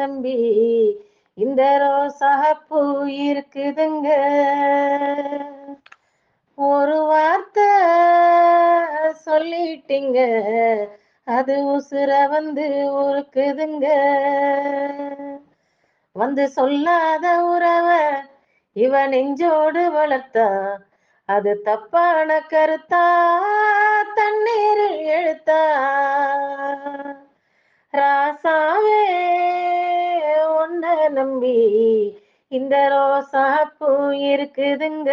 தம்பி. ரோசா பூ இருக்குதுங்க. ஒரு வார்த்தை சொல்லிட்டீங்க. அது உசுர வந்து உருக்குதுங்க. வந்து சொல்லாத உறவ இவ நெஞ்சோடு வளர்த்தா. அது தப்பான கருத்தா? தண்ணீரில் எழுத்தா. ராசாவே தம்பி இந்த ரோசா பூ இருக்குதுங்க.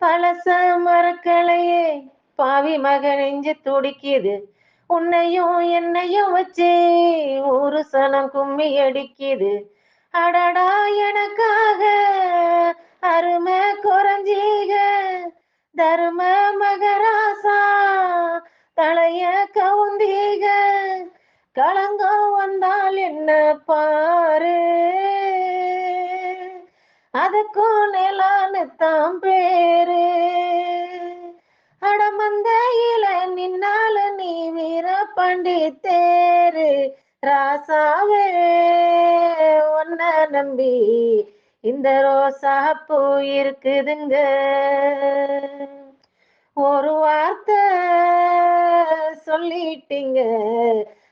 பழச மறக்கலையே பாவி மக நெஞ்சு துடிக்குது. உன்னையும் என்னையும் வச்சு ஒரு சனம் கும்மி அடிக்குது. அடடா எனக்காக அருமை குறைஞ்சீக. தரும மகராசா தலைய கவுந்தீக. கலங்க என்ன பாரு? அதுக்கும் நிலான்னு தாம் பேரு. அடமந்தையில நின்னால நீ வீர பண்டி தேரு ராசாவே ஒன்ன நம்பி இந்த ரோசா பூ இருக்குதுங்க. ஒரு வார்த்தை சொல்லிட்டீங்க.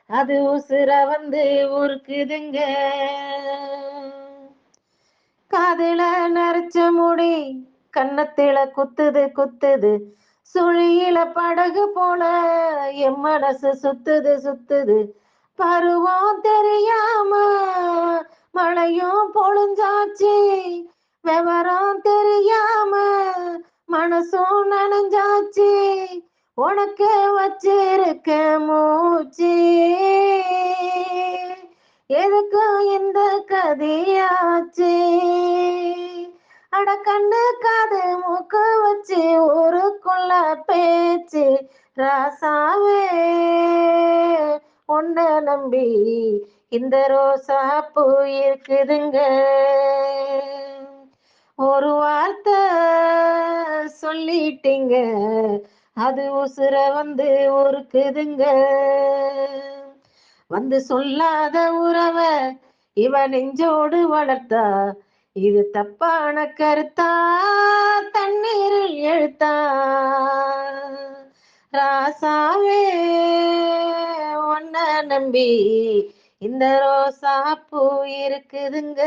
அது உசுர வந்து உருக்குதுங்க. காதுல நரைச்ச முடி கன்னத்தில குத்துது குத்துது. சுழியில படகு போல என் மனசு சுத்துது சுத்துது. பருவம் தெரியாம மழையும் பொழிஞ்சாச்சு. விவரம் தெரியாம மனசும் நனைஞ்சாச்சு. உனக்கு வச்சிருக்க மூச்சு. எதுக்கும் இந்த கதையாச்சு? அட கண்ணு காது மூக்கு வச்சு ஊருக்குள்ள பேச்சு. ராசாவே உன்ன நம்பி இந்த ரோசா பூ இருக்குதுங்க. ஒரு வார்த்தை சொல்லிட்டீங்க. அது உசுர வந்து உருக்குதுங்க. வந்து சொல்லாத உறவ இவ நெஞ்சோடு வளர்த்தா இது தப்பான கருத்தா? தண்ணீரில் எழுத்தா? ராசாவே ஒன்ன நம்பி இந்த ரோசா பூ இருக்குதுங்க.